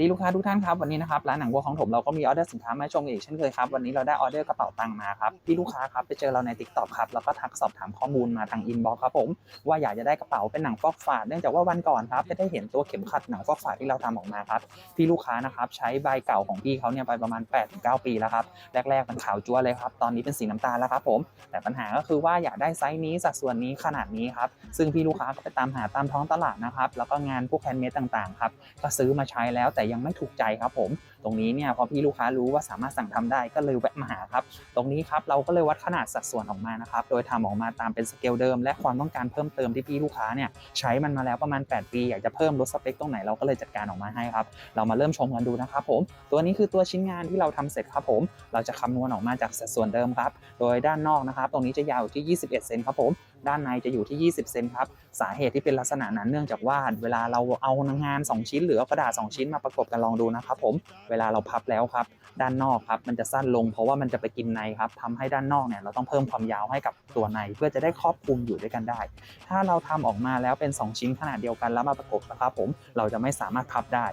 ดีลูกค้าทุกท่านครับวันนี้นะครับร้านหนังวัวของผมเราก็มีออเดอร์สินค้ามาชมอีกเช่นเคยครับวันนี้เราได้ออเดอร์กระเป๋าตังค์มาครับพี่ลูกค้าครับไปเจอเราในติ๊กต็อกครับแล้วก็ทักสอบถามข้อมูลมาทางอินบ็อกซ์ครับผมว่าอยากจะได้กระเป๋าเป็นหนังฟอกฝาดเนื่องจากว่าวันก่อนครับจะได้เห็นตัวเข็มขัดหนังฟอกฝาดที่เราทำออกมาครับพี่ลูกค้านะครับใช้ใบเก่าของพี่เขาเนี่ยไปประมาณ8-9ปีแล้วครับแรกๆมันขาวจั๊วเลยครับตอนนี้เป็นสีน้ำตาลแล้วครับผมแต่ปัญหาก็คือว่าอยากได้ไซส์นี้สัดส่วนนี้ขนาดนี้ครับซึ่งพี่ลูกค้าก็ไปตามหาตามท้องตลาดนะครับแล้วก็งานพวกแฮนเมดต่างๆครับก็ซื้อมาใช้แล้วแต่ยังไม่ถูกใจครับผม ตรงนี้เนี่ยพอพี่ลูกค้ารู้ว่าสามารถสั่งทำได้ก็เลยแวะมาหาครับ ตรงนี้ครับเราก็เลยวัดขนาดสัดส่วนออกมานะครับ โดยทำออกมาตามเป็นสเกลเดิม และความต้องการเพิ่มเติมที่พี่ลูกค้าเนี่ยใช้มันมาแล้วประมาณ 8 ปี อยากจะเพิ่มลดสเปคตรงไหนเราก็เลยจัดการออกมาให้ครับ เรามาเริ่มชมกันดูนะครับผม ตัวนี้คือตัวชิ้นงานที่เราทำเสร็จครับผม เราจะคำนวณออกมาจากสัดส่วนเดิมครับ โดยด้านนอกนะครับ ตรงนี้จะยาวที่ 21 เซนครับผม ด้านในจะอยู่ที่ 20 เซนครับ สาเหตุที่เป็นลักษณะนั้นเนื่องจากว่าเวลาเราเอางาน 2 ชิ้น หรือกระดาษ 2 ชิ้นมาประกบกันลองดูนะครับผม เวลาเราพับแล้วครับ ด้านนอกครับมันจะสั้นลงเพราะว่ามันจะไปกินในครับทำให้ด้านนอกเนี่ยเราต้องเพิ่มความยาวให้กับตัวใน เพื่อจะได้ครอบคลุมอยู่ด้วยกันได้ ถ้าเราทำออกมาแล้วเป็น 2 ชิ้นขนาดเดียวกันแล้วมาประกบนะครับผม เราจะไม่สามารถพับได้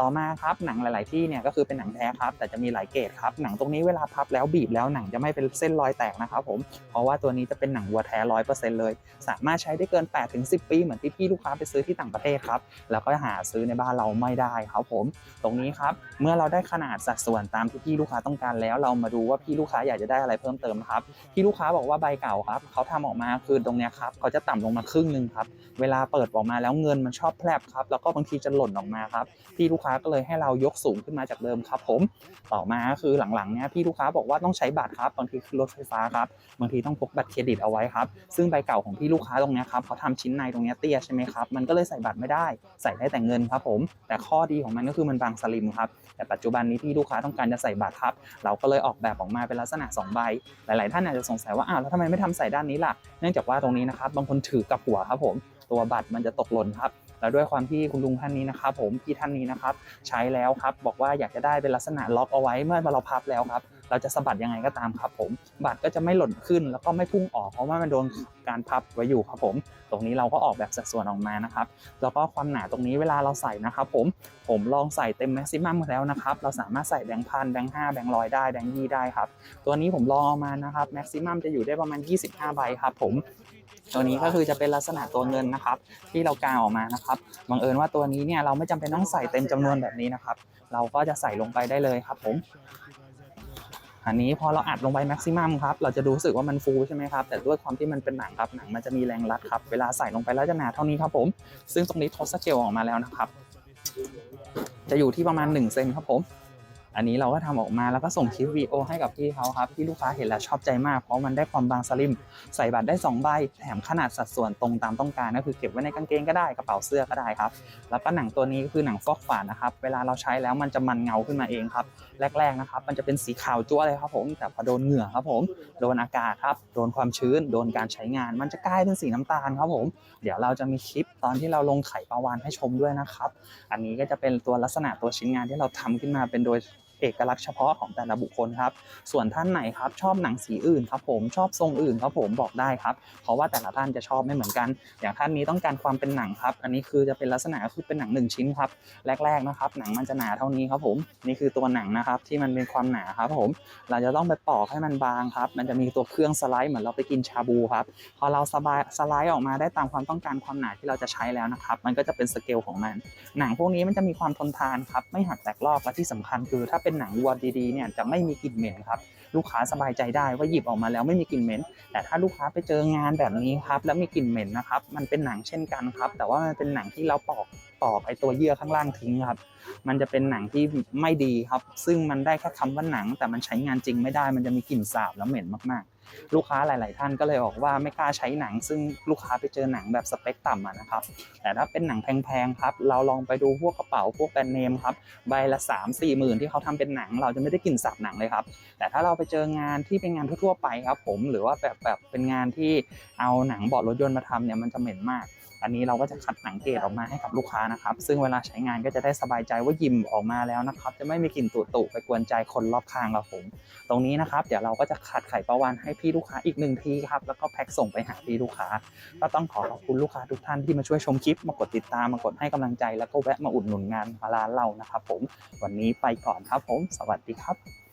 ต่อมาครับหนังหลาย ๆ ที่เนี่ยก็คือเป็นหนังแท้ครับแต่จะมีหลายเกรดครับหนังตรงนี้เวลาพับแล้วบีบแล้วหนังจะไม่เป็นเส้นรอยแตกนะครับผมเพราะว่าตัวนี้จะเป็นหนังวัวแท้ร้อยเปอร์เซ็นต์เลย สามารถใช้ได้เกิน8-10ปีเหมือนที่พี่ลูกค้าไปซื้อที่ต่างประเทศครับแล้วก็หาซื้อในบ้านเราไม่ได้ครับผม ตรงนี้ครับเมื่อเราได้ขนาดสัดส่วนตามที่พี่ลูกค้าต้องการแล้ว เรามาดูว่าพี่ลูกค้าอยากจะได้อะไรเพิ่มเติมครับพี่ลูกค้าบอกว่าใบเก่าครับเขาทำออกมาคือตรงเนี้ยครับเขาจะต่ำลงมาครึ่งหนึ่งครับเวลาเปิดออกมาแล้วเงินมันชอบแพลบครับแล้วก็บางทีจะหล่นออกมาครับพี่ลูกค้าก็เลยให้เรายกสูงขึ้นมาจากเดิมครับผมต่อมาก็คือหลังๆเนี้ยพี่ลูกค้าบอกว่าต้องใช้บัตรครับบางทีรถไฟฟ้าครับบางทีต้องพกบัตรเครดิตเอาไว้ครับซึ่งใบเก่าของพี่ลูกค้าตรงเนี้ยครับเขาทำชิ้นในตรงเนี้ยเตี้ยใช่ไหมครับมันก็เลยใส่บัตรไม่ได้ ใส่ได้แต่เงินครับผม แต่ข้อดีของมันก็คือมันบางสลิมครับแต่ปัจจุบันนี้พี่ลูกค้าต้องการจะใส่บัตรครับ เราก็เลยออกแบบออกมาเป็นลักษณะ2ใบหลาย ๆ ท่านอาจจะสงสัยว่าอ้าวแล้วทำไมไม่ทำใส่ด้านนี้ล่ะเนื่องจากว่าตรงนี้นะครับบางคนถือกับหัวครับผมตัวบัตรมันจะตกหล่นครับ แล้วด้วยความที่คุณลุงท่านนี้นะครับผมพี่ท่านนี้นะครับใช้แล้วครับบอกว่าอยากจะได้เป็นลักษณะล็อกเอาไว้เมื่อเราพับแล้วครับเราจะสะบัดยังไงก็ตามครับผมบัตรก็จะไม่หล่นขึ้นแล้วก็ไม่พุ่งออกเพราะว่ามันโดนการพับไว้อยู่ครับผม ตรงนี้เราก็ออกแบบสัดส่วนออกมานะครับแล้วก็ความหนาตรงนี้เวลาเราใส่นะครับผมผมลองใส่เต็มแม็กซิมัมแล้วนะครับเราสามารถใส่แบงค์พันแบงค์ห้าแบงค์ร้อยได้แบงค์ยี่ได้ครับตัวนี้ผมลองเอามานะครับแม็กซิมัมจะอยู่ได้ประมาณ 25ใบครับผม ตัวนี้ก็คือจะเป็นลักษณะตัวเงินนะครับ ที่เรากางออกมานะครับบังเอิญว่าตัวนี้เนี่ยเราไม่จำเป็นต้องใส่เต็มจำนวนแบบนี้นะครับ เราก็จะใส่ลงไปได้เลยครับผมอันนี้พอเราอัดลงไปแม็กซิมัมครับเราจะรู้สึกว่ามันฟูใช่ไหมครับแต่ด้วยความที่มันเป็นหนังครับหนังมันจะมีแรงรัดครับ เวลาใส่ลงไปแล้วจะหนาเท่านี้ครับผม ซึ่งตรงนี้ทดสเกลออกมาแล้วนะครับ จะอยู่ที่ประมาณ1เซนครับผม อันนี้เราก็ทำออกมาแล้วก็ส่งคลิปวีดีโอให้กับพี่เขาครับที่ลูกค้าเห็นแล้วชอบใจมากเพราะมันได้ความบางสลิม ใส่บัตรได้2ใบแถมขนาดสัดส่วนตรงตามต้องการก็คือเก็บไว้ในกางเกงก็ได้กระเป๋าเสื้อก็ได้ครับ แล้วก็หนังตัวนี้ก็คือหนังฟอกฝาดนะครับเวลาเราใช้แล้วมันจะมันเงาขึ้นมาเองครับแรกๆนะครับ มันจะเป็นสีขาวจั๊วเลยครับผมแต่พอโดนเหงื่อครับผมโดนอากาศครับโดนความชื้น โดนการใช้งาน มันจะกลายเป็นสีน้ำตาลครับผมเดี๋ยวเราจะมีคลิปตอนที่เราลงไข่ปลาวานให้ชมด้วยนะครับ อันนี้ก็จะเป็นตัวลักษณะตัวชิ้นงานที่เราทำขึ้นมาเป็นโดย เอกลักษณ์เฉพาะของแต่ละบุคคลครับ ส่วนท่านไหนครับชอบหนังสีอื่นครับผมชอบทรงอื่นครับผมบอกได้ครับ เพราะว่าแต่ละท่านจะชอบไม่เหมือนกัน อย่างท่านนี้ต้องการความเป็นหนังครับ อันนี้คือจะเป็นลักษณะคือเป็นหนังหนึ่งชิ้นครับ แรกๆนะครับ หนังมันจะหนาเท่านี้ครับผม นี่คือตัวหนังนะครับที่มันเป็นความหนาครับผม เราจะต้องไปปอกให้มันบางครับ มันจะมีตัวเครื่องสไลด์เหมือนเราไปกินชาบูครับ พอเราสบายสไลด์ออกมาได้ตามความต้องการความหนาที่เราจะใช้แล้วนะครับ มันก็จะเป็นสเกลของมัน หนังพวกนี้มันจะมีความทนทานครับ ไม่หักแตกรอบและที่สำคัญคือถ้าเป็นหนังวัวดีๆเนี่ยจะไม่มีกลิ่นเหม็นครับ ลูกค้าสบายใจได้ว่าหยิบออกมาแล้วไม่มีกลิ่นเหม็น แต่ถ้าลูกค้าไปเจองานแบบนี้ครับ แล้วมีกลิ่นเหม็นนะครับ มันเป็นหนังเช่นกันครับ แต่ว่ามันเป็นหนังที่เราปอกปอกไอตัวเยื่อข้างล่างทิ้งครับ มันจะเป็นหนังที่ไม่ดีครับ ซึ่งมันได้แค่คำว่าหนัง แต่มันใช้งานจริงไม่ได้ มันจะมีกลิ่นสาบแล้วเหม็นมากๆ ลูกค้าหลาย ๆ ท่านก็เลยบอกว่าไม่กล้าใช้หนัง ซึ่งลูกค้าไปเจอหนังแบบสเปคต่ำนะครับ แต่ถ้าเป็นหนังแพง ๆ ครับ เราลองไปดูพวกกระเป๋าพวกแบรนด์เนมครับ ใบละ3 4มสี่หมื่นที่เขาทำเป็นหนัง เราจะไม่ได้กลิ่นสาบหนังเลยครับ แต่ถ้าเราไปเจองานที่เป็นงานทั่ว ๆ ไปครับผม หรือว่าแบบแบบเป็นงานที่เอาหนังเบาะรถยนต์มาทำเนี่ยมันจะเหม็นมาก อันนี้เราก็จะคัดหนังเกรดออกมาให้กับลูกค้านะครับ ซึ่งเวลาใช้งานก็จะได้สบายใจว่ายิมออกมาแล้วนะครับ จะไม่มีกลิ่นตุ่ๆไปกวนใจคนรอบข้างเราผม ตรงนี้นะครับ เดี๋ยวเราก็จะขัดไข่ปลาวานให้พี่ลูกค้าอีกหนึ่งทีครับ แล้วก็แพ็คส่งไปหาพี่ลูกค้า ก็ต้องขอขอบคุณลูกค้าทุกท่านที่มาช่วยชมคลิป มากดติดตาม มากดให้กำลังใจ แล้วก็แวะมาอุดหนุนงานร้านเรานะครับผม วันนี้ไปก่อนครับผม สวัสดีครับ